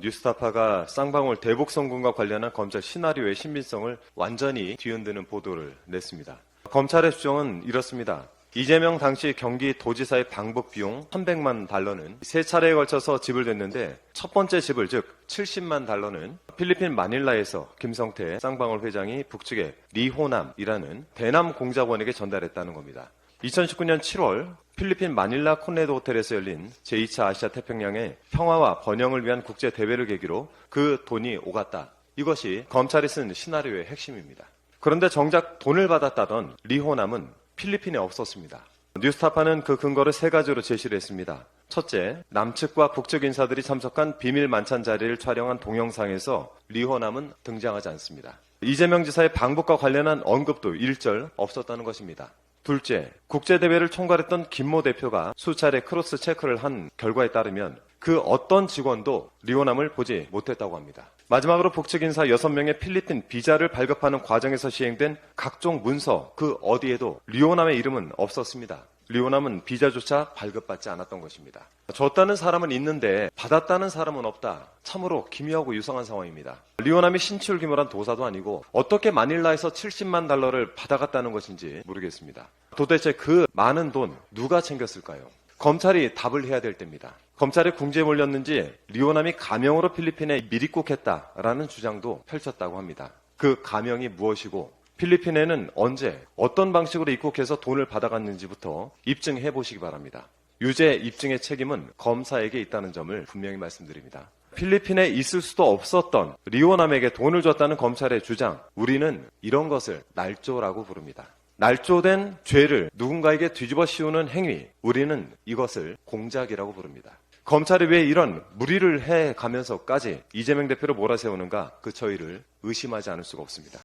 뉴스타파가 쌍방울 대북 성군과 관련한 검찰 시나리오의 신빙성을 완전히 뒤흔드는 보도를 냈습니다. 검찰의 주장은 이렇습니다. 이재명 당시 경기 도지사의 방북 비용 300만 달러는 세 차례에 걸쳐서 지불됐는데 첫 번째 지불 즉 70만 달러는 필리핀 마닐라에서 김성태 쌍방울 회장이 북측의 리호남이라는 대남 공작원에게 전달했다는 겁니다. 2019년 7월 필리핀 마닐라 콘레도 호텔에서 열린 제2차 아시아 태평양의 평화와 번영을 위한 국제 대회를 계기로 그 돈이 오갔다. 이것이 검찰이 쓴 시나리오의 핵심입니다. 그런데 정작 돈을 받았다던 리호남은 필리핀에 없었습니다. 뉴스타파는 그 근거를 세 가지로 제시를 했습니다. 첫째, 남측과 북측 인사들이 참석한 비밀 만찬 자리를 촬영한 동영상에서 리호남은 등장하지 않습니다. 이재명 지사의 방북과 관련한 언급도 일절 없었다는 것입니다. 둘째, 국제대회를 총괄했던 김모 대표가 수차례 크로스 체크를 한 결과에 따르면 그 어떤 직원도 리오남을 보지 못했다고 합니다. 마지막으로 북측 인사 6명의 필리핀 비자를 발급하는 과정에서 시행된 각종 문서 그 어디에도 리오남의 이름은 없었습니다. 리오남은 비자조차 발급받지 않았던 것입니다. 줬다는 사람은 있는데 받았다는 사람은 없다. 참으로 기묘하고 유성한 상황입니다. 리오남이 신출귀몰한 도사도 아니고 어떻게 마닐라에서 70만 달러를 받아갔다는 것인지 모르겠습니다. 도대체 그 많은 돈 누가 챙겼을까요? 검찰이 답을 해야 될 때입니다. 검찰에 궁지에 몰렸는지 리오남이 가명으로 필리핀에 미리국했다라는 주장도 펼쳤다고 합니다. 그 가명이 무엇이고 필리핀에는 언제 어떤 방식으로 입국해서 돈을 받아갔는지부터 입증해 보시기 바랍니다. 유죄 입증의 책임은 검사에게 있다는 점을 분명히 말씀드립니다. 필리핀에 있을 수도 없었던 리오남에게 돈을 줬다는 검찰의 주장, 우리는 이런 것을 날조라고 부릅니다. 날조된 죄를 누군가에게 뒤집어 씌우는 행위, 우리는 이것을 공작이라고 부릅니다. 검찰이 왜 이런 무리를 해 가면서까지 이재명 대표를 몰아세우는가 그 저희를 의심하지 않을 수가 없습니다.